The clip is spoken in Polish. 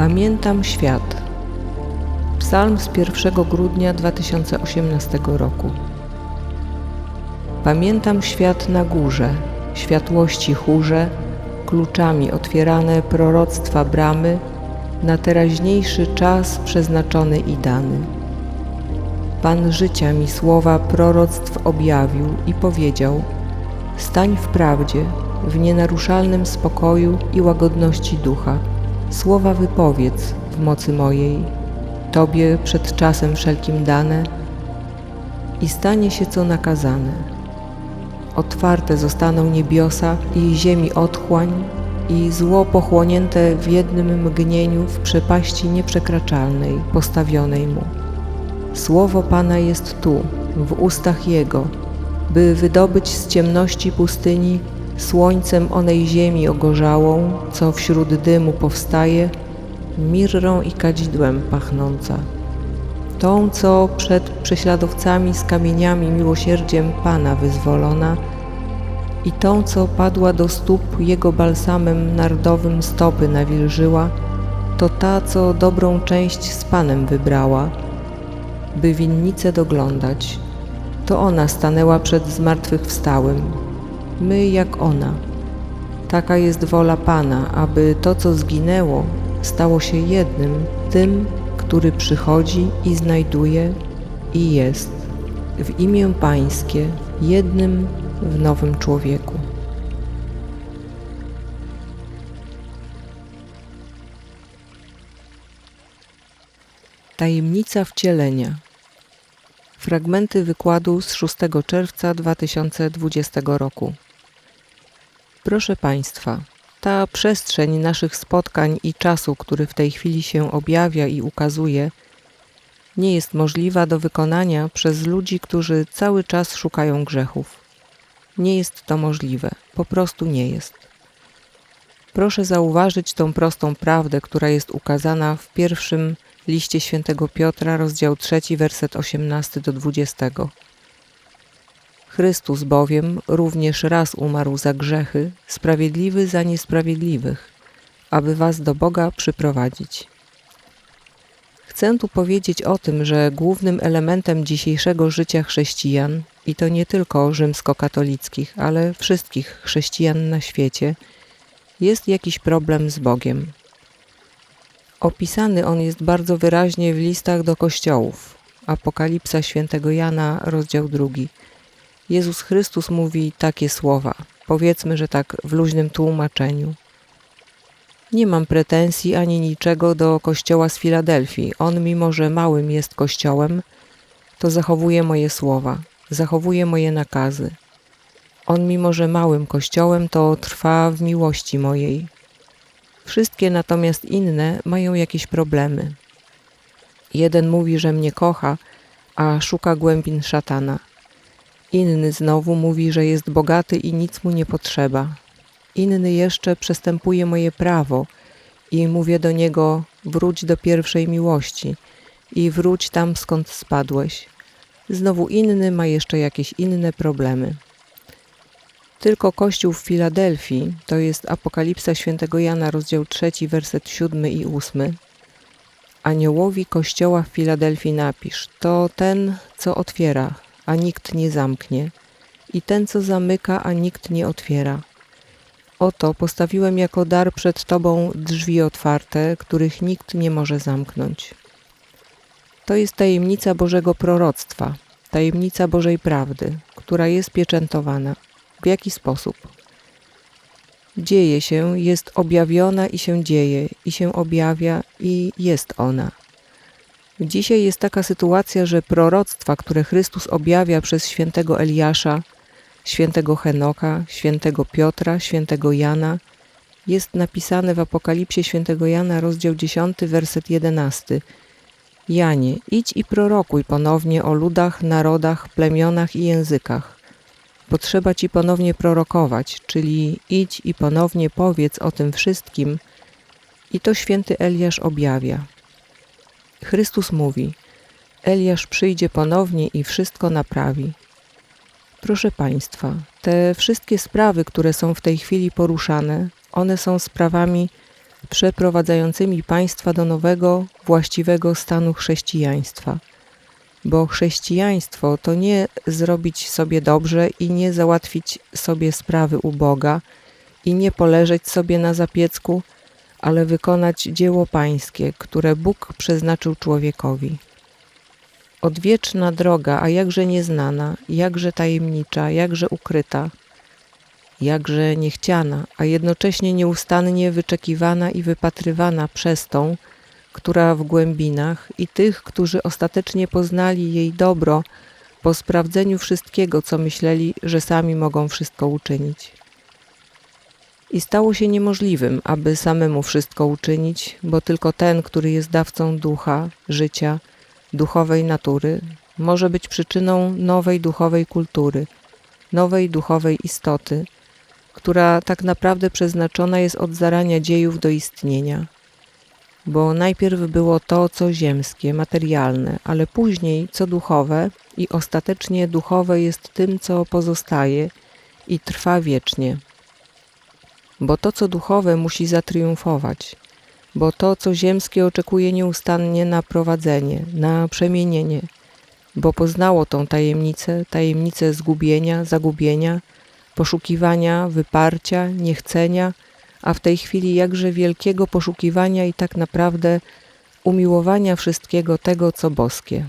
Pamiętam świat. Psalm z 1 grudnia 2018 roku. Pamiętam świat na górze, światłości chórze, kluczami otwierane proroctwa bramy, na teraźniejszy czas przeznaczony i dany. Pan życia mi słowa proroctw objawił i powiedział: Stań w prawdzie, w nienaruszalnym spokoju i łagodności ducha. Słowa wypowiedz w mocy mojej, Tobie przed czasem wszelkim dane i stanie się co nakazane. Otwarte zostaną niebiosa i ziemi otchłań i zło pochłonięte w jednym mgnieniu w przepaści nieprzekraczalnej postawionej mu. Słowo Pana jest tu, w ustach Jego, by wydobyć z ciemności pustyni słońcem onej ziemi ogorzałą, co wśród dymu powstaje, mirrą i kadzidłem pachnąca. Tą, co przed prześladowcami z kamieniami miłosierdziem Pana wyzwolona i tą, co padła do stóp Jego balsamem nardowym stopy nawilżyła, to ta, co dobrą część z Panem wybrała, by winnicę doglądać. To ona stanęła przed zmartwychwstałym, my jak ona. Taka jest wola Pana, aby to, co zginęło, stało się jednym, tym, który przychodzi i znajduje i jest w imię Pańskie, jednym w nowym człowieku. Tajemnica wcielenia. Fragmenty wykładu z 6 czerwca 2020 roku. Proszę Państwa, ta przestrzeń naszych spotkań i czasu, który w tej chwili się objawia i ukazuje, nie jest możliwa do wykonania przez ludzi, którzy cały czas szukają grzechów. Nie jest to możliwe, po prostu nie jest. Proszę zauważyć tą prostą prawdę, która jest ukazana w pierwszym liście świętego Piotra, rozdział 3, werset 18 do 20. Chrystus bowiem również raz umarł za grzechy, sprawiedliwy za niesprawiedliwych, aby was do Boga przyprowadzić. Chcę tu powiedzieć o tym, że głównym elementem dzisiejszego życia chrześcijan, i to nie tylko rzymskokatolickich, ale wszystkich chrześcijan na świecie, jest jakiś problem z Bogiem. Opisany on jest bardzo wyraźnie w listach do kościołów. Apokalipsa świętego Jana, rozdział drugi. Jezus Chrystus mówi takie słowa, powiedzmy, że tak w luźnym tłumaczeniu. Nie mam pretensji ani niczego do kościoła z Filadelfii. On, mimo że małym jest kościołem, to zachowuje moje słowa, zachowuje moje nakazy. On, mimo że małym kościołem, to trwa w miłości mojej. Wszystkie natomiast inne mają jakieś problemy. Jeden mówi, że mnie kocha, a szuka głębin szatana. Inny znowu mówi, że jest bogaty i nic mu nie potrzeba. Inny jeszcze przestępuje moje prawo i mówię do niego: wróć do pierwszej miłości i wróć tam, skąd spadłeś. Znowu inny ma jeszcze jakieś inne problemy. Tylko Kościół w Filadelfii, to jest Apokalipsa świętego Jana, rozdział 3, werset 7 i 8. Aniołowi Kościoła w Filadelfii napisz, to ten, co otwiera, a nikt nie zamknie, i ten, co zamyka, a nikt nie otwiera. Oto postawiłem jako dar przed Tobą drzwi otwarte, których nikt nie może zamknąć. To jest tajemnica Bożego proroctwa, tajemnica Bożej prawdy, która jest pieczętowana. W jaki sposób? Dzieje się, jest objawiona i się dzieje, i się objawia, i jest ona. Dzisiaj jest taka sytuacja, że proroctwa, które Chrystus objawia przez świętego Eliasza, świętego Henoka, świętego Piotra, świętego Jana, jest napisane w Apokalipsie świętego Jana, rozdział 10, werset 11. Janie, idź i prorokuj ponownie o ludach, narodach, plemionach i językach. Potrzeba ci ponownie prorokować, czyli idź i ponownie powiedz o tym wszystkim. I to święty Eliasz objawia. Chrystus mówi: Eliasz przyjdzie ponownie i wszystko naprawi. Proszę Państwa, te wszystkie sprawy, które są w tej chwili poruszane, one są sprawami przeprowadzającymi państwa do nowego, właściwego stanu chrześcijaństwa. Bo chrześcijaństwo to nie zrobić sobie dobrze i nie załatwić sobie sprawy u Boga i nie poleżeć sobie na zapiecku, ale wykonać dzieło pańskie, które Bóg przeznaczył człowiekowi. Odwieczna droga, a jakże nieznana, jakże tajemnicza, jakże ukryta, jakże niechciana, a jednocześnie nieustannie wyczekiwana i wypatrywana przez tą, która w głębinach i tych, którzy ostatecznie poznali jej dobro po sprawdzeniu wszystkiego, co myśleli, że sami mogą wszystko uczynić. I stało się niemożliwym, aby samemu wszystko uczynić, bo tylko ten, który jest dawcą ducha, życia, duchowej natury, może być przyczyną nowej duchowej kultury, nowej duchowej istoty, która tak naprawdę przeznaczona jest od zarania dziejów do istnienia. Bo najpierw było to, co ziemskie, materialne, ale później co duchowe i ostatecznie duchowe jest tym, co pozostaje i trwa wiecznie. Bo to, co duchowe, musi zatriumfować, bo to, co ziemskie, oczekuje nieustannie na prowadzenie, na przemienienie, bo poznało tą tajemnicę, tajemnicę zgubienia, zagubienia, poszukiwania, wyparcia, niechcenia, a w tej chwili jakże wielkiego poszukiwania i tak naprawdę umiłowania wszystkiego tego, co boskie.